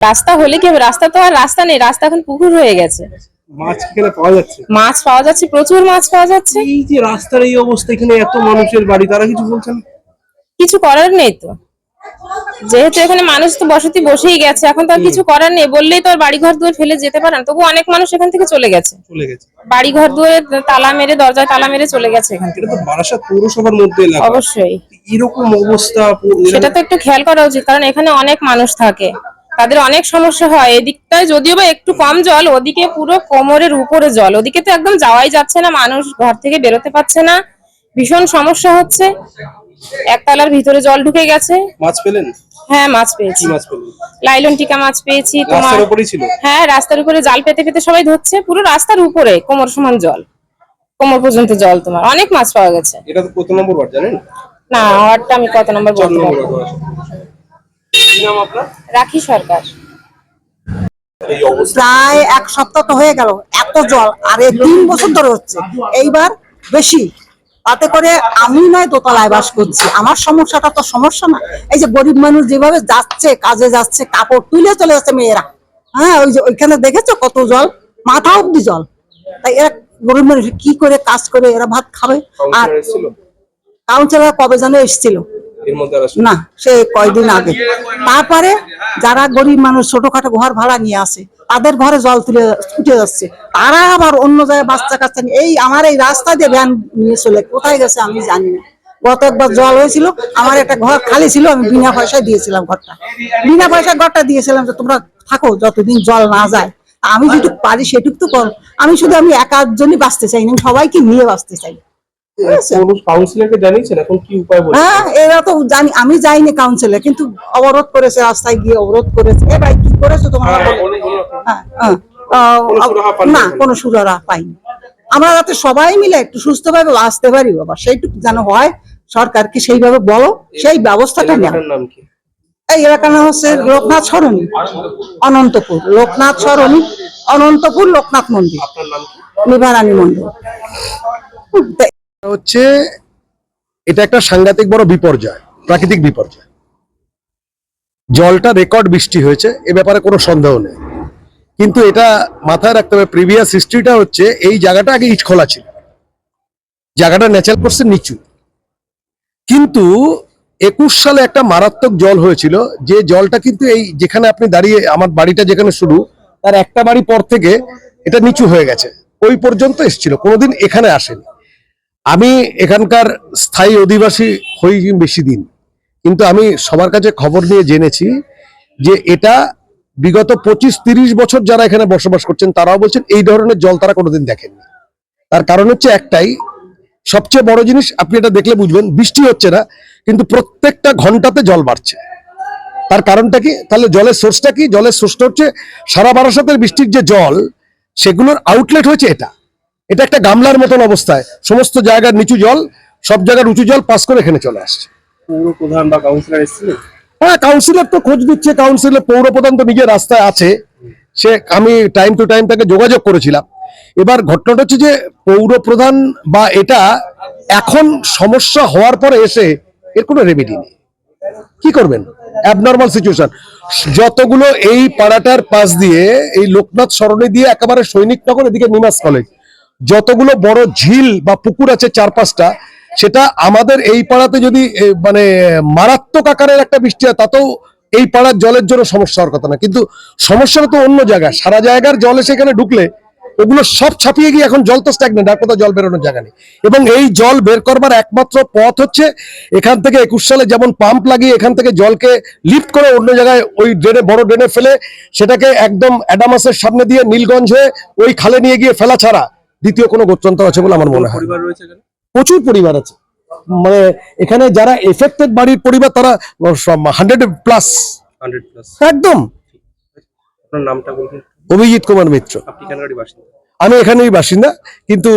রাস্তা হলে কি হবে? রাস্তা তো আর রাস্তা নেই রাস্তা এখন পুকুর হয়ে গেছে। মাছ এখানে পাওয়া যাচ্ছে। মাছ পাওয়া যাচ্ছে প্রচুর মাছ পাওয়া যাচ্ছে। এই যে রাস্তার এই অবস্থা এখানে এত মানুষের বাড়ি তারা কিছু বলছেন কিছু করার নেই তো। যেহেতু এখানে মানুষ তো বসতি বসেই গেছে এখন তো আর কিছু করার নেই। বললেই তো আর বাড়ি ঘর দুয়ার ফেলে যেতে পারেন তবু অনেক মানুষ এখান থেকে চলে গেছে। চলে গেছে। বাড়ি ঘর দুয়ারে তালা মেরে দরজায় তালা মেরে চলে গেছে এখান থেকে। বারাসাত পৌরসভার মধ্যে অবশ্যই। এরকম অবস্থা সেটা তো একটু খেয়াল করা উচিত কারণ এখানে অনেক মানুষ থাকে। তাদের অনেক সমস্যা হয়। এদিকটায় যদিও বা একটু কম জল ওদিকে পুরো কোমরের উপরে জল। ওদিকে তো একদম যাওয়াই যাচ্ছে না মানুষ ঘর থেকে বেরোতে পারছে না। ভীষণ সমস্যা হচ্ছে। একতলার ভিতরে জল ঢুকে গেছে। মাছ পেলেন? হ্যাঁ মাছ পেয়েছি। মাছ পেলেন? লাইলন টিকা মাছ পেয়েছি তোমার রাস্তার উপরেই ছিল? হ্যাঁ রাস্তার উপরে জাল পেতে পেতে সবাই ধরছে। পুরো রাস্তার উপরে কোমর সমান জল। কোমর পর্যন্ত জল তোমার। অনেক মাছ পাওয়া গেছে। এটা তো কত নম্বর ওয়ার্ড জানেন? না ওয়ার্ডটা আমি কত নম্বর বলতে পারব রাখি সরকার। প্রায় এক সপ্তাহ তো হয়ে গেল এত জল আর এই তিন বছর ধরে হচ্ছে। এইবার বেশি তাতে করে আমি নয় দোতলায় বাস করছি আমার সমস্যাটা তো সমস্যা না। এই যে গরিব মানুষ যেভাবে যাচ্ছে কাজে যাচ্ছে কাপড় তুলে চলে যাচ্ছে মেয়েরা হ্যাঁ ওই যে ওইখানে দেখেছ কত জল? মাথা অব্দি জল। তাই এরা গরিব মানুষ কি করে কাজ করে এরা ভাত খাবে। আর কাউন্সিলর কবে যেন এসেছিল? না? সে কয়দিন আগে। তারপরে যারা গরিব মানুষ, ছোটখাটো ঘর ভাড়া নিয়ে আসে, তাদের ঘরে জল তুলে উঠে যাচ্ছে। তারা আবার অন্য জায়গায় বাচ্চা কাচ্চা এই আমার এই রাস্তা দিয়ে ভ্যান নিয়ে চলে কোথায় গেছে আমি জানি না। গত একবার জল হয়েছিল, আমার একটা ঘর খালি ছিল, আমি বিনা পয়সায় দিয়েছিলাম ঘরটা। বিনা পয়সায় ঘরটা দিয়েছিলাম যে তোমরা থাকো, যতদিন জল না যায়। আমি যেটুকু পারি সেটুকু তো কর। আমি শুধু আমি একার জন্যই বাঁচতে চাই না সবাইকে নিয়ে বাঁচতে চাই। আমি যাইনি কাউন্সিলে কিন্তু অবরোধ করেছে রাস্তায় গিয়ে অবরোধ করেছে। এ ভাই কি করেছ তোমরা? হ্যাঁ। হ্যাঁ, হ্যাঁ। না কোনো সুরাহা পাইনি। আমরা যাতে সবাই মিলে একটু সুস্থভাবে বাঁচতে পারি বাবা সেইটুকু যেন হয় সরকারকে সেইভাবে বলো সেই ব্যবস্থাটা নেওয়া। নাম এই এলাকার নাম হচ্ছে লোকনাথ সরণি অনন্তপুর লোকনাথ সরণি অনন্তপুর লোকনাথ মন্দির। নিবারানী মন্দির। হচ্ছে, এটা একটা সাংঘাতিক বড় বিপর্যয়, প্রাকৃতিক বিপর্যয়। জলটা রেকর্ড বৃষ্টি হয়েছে, এ ব্যাপারে কোনো সন্দেহ নেই। কিন্তু এটা মাথায় রাখতে হবে, প্রিভিয়াস হিস্ট্রিটা হচ্ছে, এই জায়গাটা আগে ইট খোলা ছিল। জায়গাটা ন্যাচারাল কোর্সের নিচু। কিন্তু একুশ সালে একটা মারাত্মক জল হয়েছিল, যে জলটা কিন্তু এই যেখানে আপনি দাঁড়িয়ে, আমার বাড়িটা যেখানে শুরু তার একটা বাড়ি পর থেকে এটা নিচু হয়ে গেছে। ওই পর্যন্ত এসেছিল, কোনোদিন এখানে আসেনি। আমি এখানকার স্থায়ী অধিবাসী হই বেশি দিন। কিন্তু আমি সবার কাছে খবর নিয়ে জেনেছি যে এটা বিগত পঁচিশ তিরিশ বছর যারা এখানে বসবাস করছেন, তারাও বলছেন এই ধরনের জল তারা কোনোদিন দেখেননি। তার কারণ হচ্ছে একটাই, সবচেয়ে বড় জিনিস, আপনি এটা দেখলে বুঝবেন, বৃষ্টি হচ্ছে না, কিন্তু প্রত্যেকটা ঘন্টাতে জল বাড়ছে। তার কারণটা কি? তাহলে জলের সোর্সটা কি? জলের সোর্সটা হচ্ছে সারা বারাসাতের বৃষ্টির যে জল, সেগুলোর আউটলেট হয়েছে এটা। এটা একটা গামলার মতন অবস্থায়। সমস্ত জায়গার নিচু জল সব জায়গার উঁচু জল পাস করে এখানে চলে আসছে। পৌর প্রধান বা কাউন্সিলর এসেছিলেন? হ্যাঁ কাউন্সিলর তো খোঁজ দিচ্ছে কাউন্সিলর পৌর প্রধান তো নিজের রাস্তায় আছে। সে আমি টাইম টু টাইম তাকে যোগাযোগ করেছিলাম। এবার ঘটনাটা হচ্ছে যে পৌর প্রধান বা এটা এখন সমস্যা হওয়ার পরে এসে এর কোনো রেমেডি নেই। কি করবেন? অ্যাবনর্মাল সিচুয়েশন যতগুলো এই পাড়াটার পাশ দিয়ে এই লোকনাথ সরণি দিয়ে একেবারে সৈনিকনগর এদিকে নিমাস কলেজ যতগুলো বড় ঝিল বা পুকুর আছে চার পাঁচটা সেটা আমাদের এই পাড়াতে যদি মানে মারাত্মক আকারের একটা বৃষ্টি হয়, তাতেও এই পাড়ার জলের জন্য সমস্যা হওয়ার কথা না। কিন্তু সমস্যাটা তো অন্য জায়গায়। সারা জায়গার জল এসে এখানে ঢুকলে, ওগুলো সব ছাপিয়ে গিয়ে এখন জল তো স্ট্যাগনেন্ট আর কোথাও জল বেরোনোর জায়গা নেই। এবং এই জল বের করবার একমাত্র পথ হচ্ছে, এখান থেকে একুশ সালে যেমন পাম্প লাগিয়ে এখান থেকে জলকে লিফট করে অন্য জায়গায় ওই ড্রেনে বড় ড্রেনে ফেলে, সেটাকে একদম অ্যাডামাসের সামনে দিয়ে নীলগঞ্জ হয়ে ওই খালে নিয়ে গিয়ে ফেলা ছাড়া দ্বিতীয় কোনো গত্যন্তর আছে বলে আমার মনে হয় প্রচুর পরিবার আছে। মানে এখানে যারা এফেক্টেড বাড়ির পরিবার তারা হান্ড্রেড প্লাস একদম। অভিজিৎ কুমার মিত্র। আমি এখানেই বাসিন্দা কিন্তু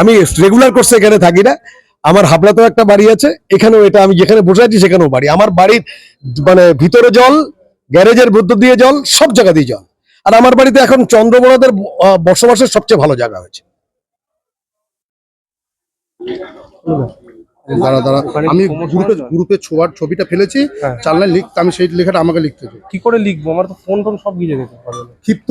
আমি রেগুলার কোর্সে এখানে থাকি না। আমার হাবড়াতেও একটা বাড়ি আছে এখানেও এটা আমি যেখানে বসে আছি সেখানেও বাড়ি। আমার বাড়ির মানে ভিতরে জল গ্যারেজের মধ্য দিয়ে জল সব জায়গা দিয়ে জল। আর আমার বাড়িতে এখন চন্দ্রবড়াদের বসবাসের সবচেয়ে ভালো জায়গা হয়েছে। দাঁড়া দাঁড়া। আমি গ্রুপে গ্রুপে ছোয়ার ছবিটা ফেলেছি হ্যাঁ। চালনায় লিখ আমি সেই লেখাটা আমাকে লিখতে কি করে লিখব? আমার তো ফোন টোন সব গিয়ে গেছে ক্ষিপ্ত।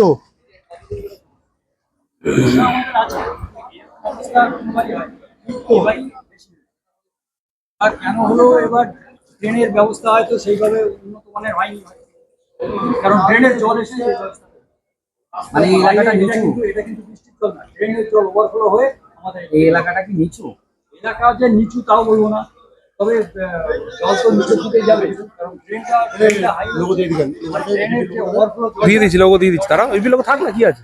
আর কেন হলো এবার ড্রেনের ব্যবস্থা হয়তো সেইভাবে উন্নত মানের হয়নি? কারণ ড্রেনের জল এসে মানে এলাকাটা নিচু। এটা কিন্তু বৃষ্টির জল না। ড্রেনের জল ওভারফ্লো হয়ে এই এলাকাটা কি নিচু? এলাকা যে নিচু তাও বলব না তবে আহ, জল তো নিচের দিকে যাবে কারণ ড্রেনটা ড্রেনটা হাই যে ওভারফ্লো দিয়ে দিচ্ছি লোগো দিয়ে দিচ্ছি। তারা ওই লোক থাক না কি আছে?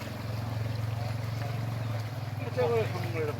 시작을 한국말이라고.